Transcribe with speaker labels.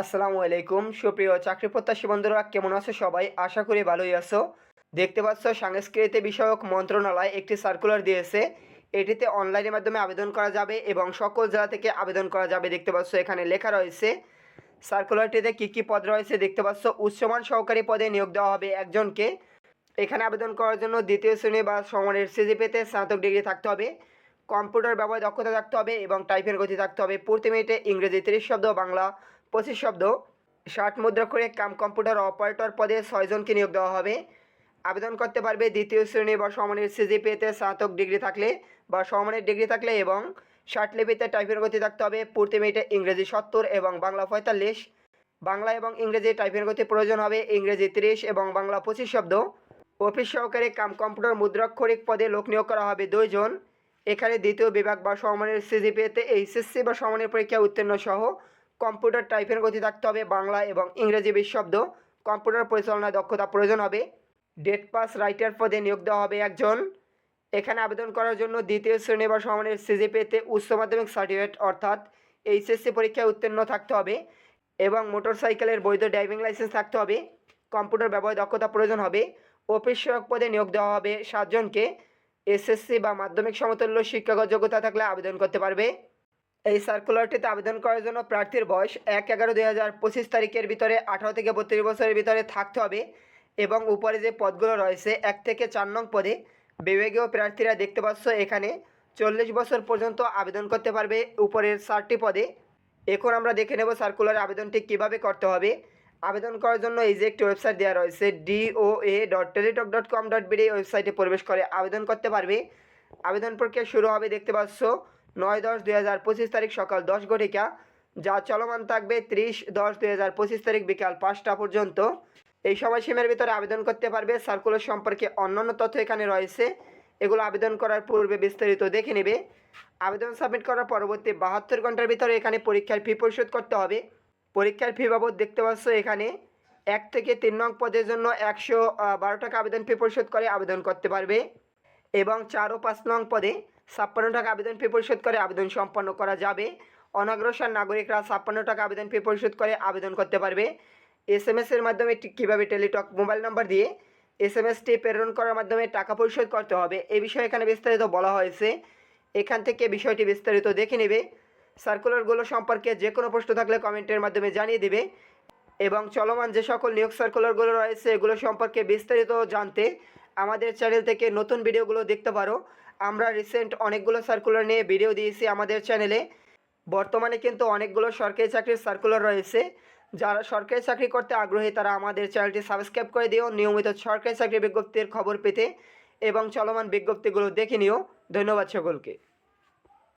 Speaker 1: আসসালামু আলাইকুম। সুপ্রিয় চাকরি প্রত্যাশী বন্ধুরা, কেমন আছো সবাই? আশা করি ভালোই আছো। দেখতে পাচ্ছ, সাংস্কৃতিক বিষয়ক মন্ত্রণালয় একটি সার্কুলার দিয়েছে। এটিতে অনলাইনের মাধ্যমে আবেদন করা যাবে এবং সকল জেলা থেকে আবেদন করা যাবে। দেখতে পাচ্ছ, এখানে লেখা রয়েছে সার্কুলারটিতে কী কী পদ রয়েছে? দেখতে পাচ্ছ, উচ্চমান সহকারী পদে নিয়োগ দেওয়া হবে একজনকে। এখানে আবেদন করার জন্য দ্বিতীয় শ্রেণি বা সমানের সিজিপিতে স্নাতক ডিগ্রি থাকতে হবে, কম্পিউটার ব্যবহার দক্ষতা থাকতে হবে এবং টাইপের গতি থাকতে হবে। প্রতি মিনিটে ইংরেজি তিরিশ শব্দ, বাংলা পঁচিশ শব্দ। ষাট মুদ্রা করে কাম কম্পিউটার অপারেটর পদে ছয়জনকে নিয়োগ দেওয়া হবে। আবেদন করতে পারবে দ্বিতীয় শ্রেণি বা সমানের সিজিপিএতে স্নাতক ডিগ্রি থাকলে বা সমানের ডিগ্রি থাকলে এবং ষাট লিপিতে টাইপের গতি থাকতে হবে। প্রতি মিনিটে ইংরেজি সত্তর এবং বাংলা পঁয়তাল্লিশ। বাংলা এবং ইংরেজি টাইপের গতি প্রয়োজন হবে। ইংরেজি তিরিশ এবং বাংলা পঁচিশ শব্দ। অফিস সহকারী কাম কম্পিউটার মুদ্রাক্ষরিক পদে লোক নিয়োগ করা হবে দুইজন এখানে দ্বিতীয় বিভাগ বা সমানের সিজিপিএতে এইচএসসি বা সমানের পরীক্ষা উত্তীর্ণ সহ কম্পিউটার টাইপের গতি থাকতে হবে বাংলা এবং ইংরেজি বিশ শব্দ কম্পিউটার পরিচালনায় দক্ষতা প্রয়োজন হবে। ডেট পাস রাইটার পদে নিয়োগ দেওয়া হবে একজন। এখানে আবেদন করার জন্য দ্বিতীয় শ্রেণি বা সমানের সিজিপিএতে উচ্চ মাধ্যমিক সার্টিফিকেট অর্থাৎ এইচএসসি পরীক্ষায় উত্তীর্ণ থাকতে হবে এবং মোটরসাইকেলের বৈধ ড্রাইভিং লাইসেন্স থাকতে হবে। কম্পিউটার ব্যবহার দক্ষতা প্রয়োজন হবে। অফিস সহায়ক পদে নিয়োগ দেওয়া হবে সাতজনকে। এসএসসি বা মাধ্যমিক সমতুল্য শিক্ষাগত যোগ্যতা থাকলে আবেদন করতে পারবে। এই সার্কুলারটিতে আবেদন করার জন্য প্রার্থীর বয়স এক এগারো দুই হাজার পঁচিশ তারিখের ভিতরে আঠারো থেকে বত্রিশ বছরের ভিতরে থাকতে হবে এবং উপরে যে পদগুলো রয়েছে, এক থেকে চার নং পদে বিভাগীয় প্রার্থীরা দেখতে পাচ্ছ এখানে চল্লিশ বছর পর্যন্ত আবেদন করতে পারবে উপরের চারটি পদে। এখন আমরা দেখে নেব সার্কুলার আবেদনটি কীভাবে করতে হবে। আবেদন করার জন্য এই যে একটি ওয়েবসাইট দেওয়া রয়েছে DOA dot Teletalk dot com dot BD ওয়েবসাইটে প্রবেশ করে আবেদন করতে পারবে। আবেদন প্রক্রিয়া শুরু হবে, দেখতে পাচ্ছ নয় দশ দুই হাজার পঁচিশ তারিখ সকাল দশ ঘটিকা, যা চলমান থাকবে ত্রিশ দশ দুই হাজার পঁচিশ তারিখ বিকাল পাঁচটা পর্যন্ত। এই সময়সীমার ভিতরে আবেদন করতে পারবে সার্কুলার সম্পর্কে অন্যান্য তথ্য এখানে রয়েছে। এগুলো আবেদন করার পূর্বে বিস্তারিত দেখে নেবে। আবেদন সাবমিট করার পরবর্তী বাহাত্তর ঘণ্টার ভিতরে এখানে পরীক্ষার ফি পরিশোধ করতে হবে। পরীক্ষার ফি বাবদ দেখতে পাচ্ছ এখানে এক থেকে তিন নং পদের জন্য একশো বারো টাকা আবেদন ফি পরিশোধ করে আবেদন করতে পারবে। এবং চার ও পাঁচ নং পদে ছাপ্পান্ন টাকা আবেদন ফি পরিশোধ করে আবেদন সম্পন্ন করা যাবে। অনগ্রসর নাগরিকরা ছাপ্পান্ন টাকা আবেদন ফি পরিশোধ করে আবেদন করতে পারবে। এস এম এসের মাধ্যমে ঠিক কীভাবে টেলিটক মোবাইল নাম্বার দিয়ে এস এম এসটি প্রেরণ করার মাধ্যমে টাকা পরিশোধ করতে হবে এই বিষয়ে এখানে বিস্তারিত বলা হয়েছে। এখান থেকে বিষয়টি বিস্তারিত দেখে নেবে। সার্কুলারগুলো সম্পর্কে যে কোনো প্রশ্ন থাকলে কমেন্টের মাধ্যমে জানিয়ে দেবে এবং চলমান যে সকল নিয়োগ সার্কুলারগুলো রয়েছে, এগুলো সম্পর্কে বিস্তারিত জানতে আমাদের চ্যানেল থেকে নতুন ভিডিওগুলো দেখতে পারো। আমরা রিসেন্ট অনেকগুলো সার্কুলার নিয়ে ভিডিও দিয়েছি আমাদের চ্যানেলে বর্তমানে কিন্তু অনেকগুলো সরকারি চাকরির সার্কুলার রয়েছে। যারা সরকারি চাকরি করতে আগ্রহী, তারা আমাদের চ্যানেলটি সাবস্ক্রাইব করে দিও। নিয়মিত সরকারি চাকরি বিজ্ঞপ্তির খবর পেতে এবং চলমান বিজ্ঞপ্তিগুলো দেখে নিও। ধন্যবাদ সকলকে।